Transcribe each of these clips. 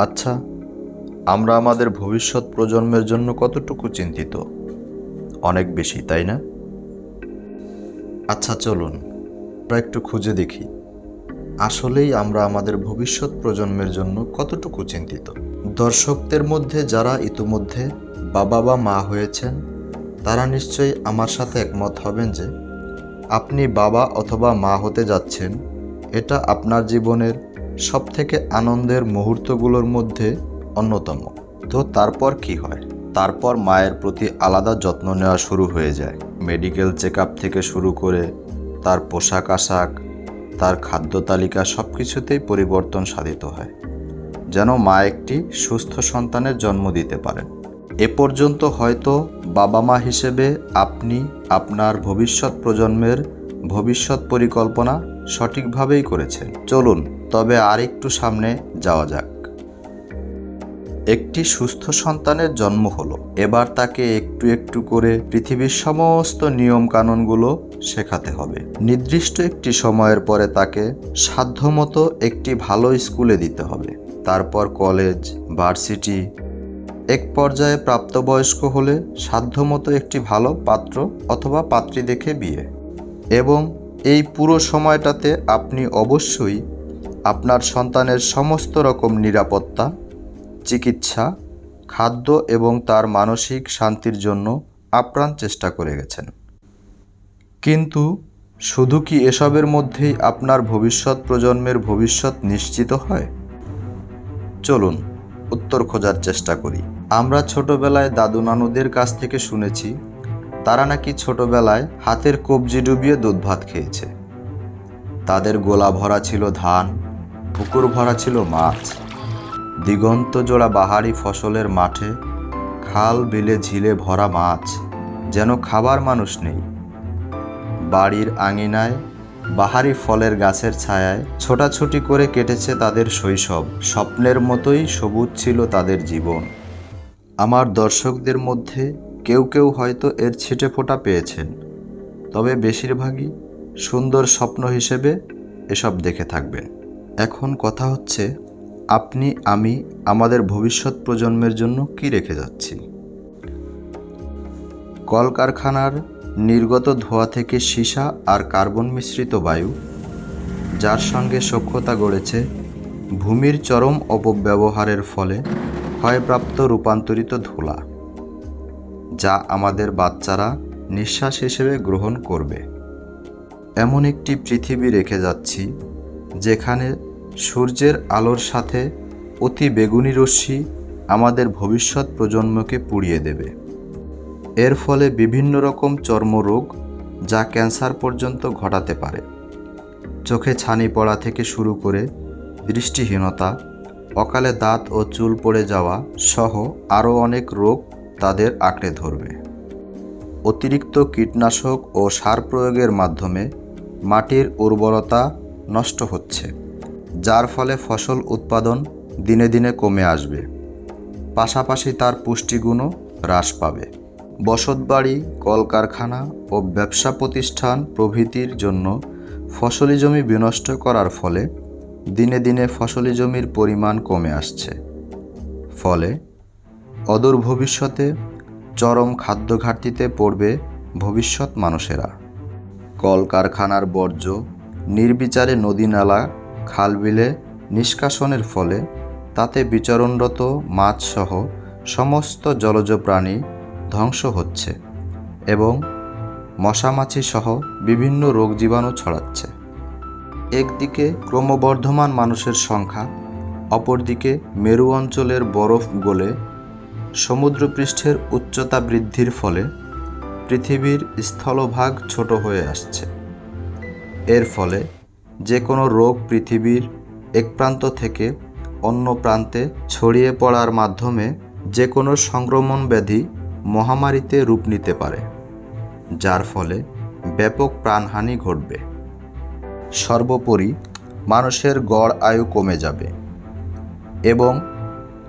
আচ্ছা আমরা আমাদের ভবিষ্যৎ প্রজন্মের জন্য কতটুকু চিন্তিত? অনেক বেশি, তাই না? আচ্ছা চলুন। আমরা একটু খুঁজে দেখি। আসলেই আমরা আমাদের ভবিষ্যৎ প্রজন্মের জন্য কতটুকু চিন্তিত? দর্শকদের মধ্যে যারা ইতিমধ্যে বাবা বা মা হয়েছেন, তারা নিশ্চয়ই আমার সাথে একমত হবেন যে, আপনি বাবা অথবা মা হতে যাচ্ছেন, এটা আপনার জীবনের সবথেকে আনন্দের মুহূর্তগুলোর মধ্যে অন্যতম। তো তারপর কি হয়? তারপর মায়ের প্রতি আলাদা যত্ন নেওয়া শুরু হয়ে যায়। মেডিকেল চেক থেকে শুরু করে তার পোশাক আশাক, তার খাদ্য তালিকা সব কিছুতেই পরিবর্তন সাধিত হয়। যেন মা একটি সুস্থ সন্তানের জন্ম দিতে পারেন। এ পর্যন্ত হয়তো বাবা মা হিসেবে আপনি আপনার ভবিষ্যৎ প্রজন্মের ভবিষ্যৎ পরিকল্পনা সঠিকভাবেই করেছেন চলুন, তবে আর একটু সামনে যাওয়া যাক। একটি সুস্থ সন্তানের জন্ম হলো। এবার তাকে একটু একটু করে পৃথিবীর সমস্ত নিয়ম কানুনগুলো শেখাতে হবে। নির্দিষ্ট একটি সময়ের পরে তাকে সাধ্যমতো একটি ভালো স্কুলে দিতে হবে। তারপর কলেজ, ভার্সিটি, এক পর্যায়ে প্রাপ্তবয়স্ক হলে সাধ্যমতো একটি ভালো পাত্র অথবা পাত্রী দেখে বিয়ে। এবং এই পুরো সময়টাতে আপনি অবশ্যই আপনার সন্তানের সমস্ত রকম নিরাপত্তা, চিকিৎসা, খাদ্য এবং তার মানসিক শান্তির জন্য আপ্রাণ চেষ্টা করে গেছেন। কিন্তু শুধু কি এসবের মধ্যেই আপনার ভবিষ্যৎ প্রজন্মের ভবিষ্যৎ নিশ্চিত হয়? চলুন উত্তর খোঁজার চেষ্টা করি। আমরা ছোটবেলায় দাদু নানুদের কাছ থেকে শুনেছি তারা নাকি ছোটবেলায় হাতের কবজি ডুবিয়ে দুধ ভাত খেয়েছে। তাদের গোলা ভরা ছিল ধান, পুকুর ভরা ছিল মাছ। দিগন্ত জোড়া বাহারি ফসলের মাঠে খাল বিলে ঝিলে ভরা মাছ, যেন খাবার মানুষ নেই। বাড়ির আঙিনায় বাহারি ফলের গাছের ছায়ায় ছোটাছুটি করে কেটেছে তাদের শৈশব। স্বপ্নের মতোই সবুজ ছিল তাদের জীবন। আমার দর্শকদের মধ্যে কেউ কেউ হয়তো এর ছিটে ফোঁটা পেয়েছেন, তবে বেশিরভাগই সুন্দর স্বপ্ন হিসেবে এসব দেখে থাকবেন। এখন কথা হচ্ছে, আপনি, আমি, আমাদের ভবিষ্যৎ প্রজন্মের জন্য কি রেখে যাচ্ছি? কলকারখানার নির্গত ধোঁয়া থেকে সীসা আর কার্বন মিশ্রিত বায়ু, যার সঙ্গে সখ্যতা গড়েছে, ভূমির চরম অপব্যবহারের ফলে ক্ষয়প্রাপ্ত রূপান্তরিত ধুলা। যা আমাদের বাচ্চারা নিঃশ্বাস হিসেবে গ্রহণ করবে। এমন একটি পৃথিবী রেখে যাচ্ছি, যেখানে সূর্যের আলোর সাথে অতি বেগুনি রশ্মি আমাদের ভবিষ্যৎ প্রজন্মকে পুড়িয়ে দেবে। এর ফলে বিভিন্ন রকম চর্মরোগ যা ক্যান্সার পর্যন্ত ঘটাতে পারে। চোখে ছানি পড়া থেকে শুরু করে দৃষ্টিহীনতা, অকালে দাঁত ও চুল পড়ে যাওয়া সহ আরও অনেক রোগ তাদের আঁকড়ে ধরবে। অতিরিক্ত কীটনাশক ও সার প্রয়োগের মাধ্যমে মাটির উর্বরতা নষ্ট হচ্ছে, যার ফলে ফসল উৎপাদন দিনে দিনে কমে আসবে। পাশাপাশি তার পুষ্টিগুণও হ্রাস পাবে। বসতবাড়ি কলকারখানা ও ব্যবসা প্রতিষ্ঠান প্রভৃতির জন্য ফসলি জমি বিনষ্ট করার ফলে দিনে দিনে ফসলি জমির পরিমাণ কমে আসছে। ফলে অদূর ভবিষ্যতে চরম খাদ্য ঘাটতিতে পড়বে ভবিষ্যৎ মানুষেরা। কলকারখানার বর্জ্য, নির্বিচারে নদী নালা খালবিলে নিষ্কাশনের ফলে তাতে বিচরণরত মাছসহ সমস্ত জলজ প্রাণী ধ্বংস হচ্ছে এবং মশামাছি সহ বিভিন্ন রোগ জীবাণু ছড়াচ্ছে। একদিকে ক্রমবর্ধমান মানুষের সংখ্যা, অপরদিকে মেরু অঞ্চলের বরফ গলে সমুদ্রপৃষ্ঠের উচ্চতা বৃদ্ধির ফলে পৃথিবীর স্থলভাগ ছোট হয়ে আসছে। এর ফলে যে কোনো রোগ পৃথিবীর এক প্রান্ত থেকে অন্য প্রান্তে ছড়িয়ে পড়ার মাধ্যমে যে কোনো সংক্রমণ ব্যাধি মহামারীতে রূপ নিতে পারে, যার ফলে ব্যাপক প্রাণহানি ঘটবে। সর্বোপরি মানুষের গড় আয়ু কমে যাবে এবং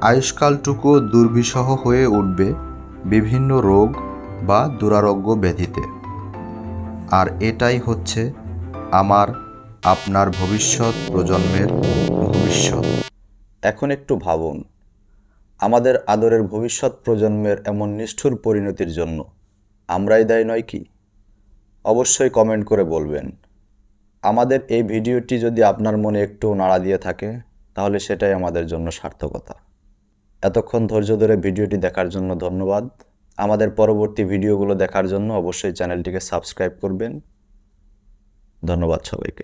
আয়ুষ্কালটুকু দুর্বিষহ হয়ে উঠবে বিভিন্ন রোগ বা দুরারোগ্য ব্যাধিতে। আর এটাই হচ্ছে আমার, আপনার ভবিষ্যৎ প্রজন্মের ভবিষ্যৎ। এখন একটু ভাবুন, আমাদের আদরের ভবিষ্যৎ প্রজন্মের এমন নিষ্ঠুর পরিণতির জন্য আমরাই দায়ী নয় কি? অবশ্যই কমেন্ট করে বলবেন। আমাদের এই ভিডিওটি যদি আপনার মনে একটু নাড়া দিয়ে থাকে, তাহলে সেটাই আমাদের জন্য সার্থকতা। এতক্ষণ ধৈর্য ধরে ভিডিওটি দেখার জন্য ধন্যবাদ। আমাদের পরবর্তী ভিডিওগুলো দেখার জন্য অবশ্যই চ্যানেলটিকে সাবস্ক্রাইব করবেন। ধন্যবাদ সবাইকে।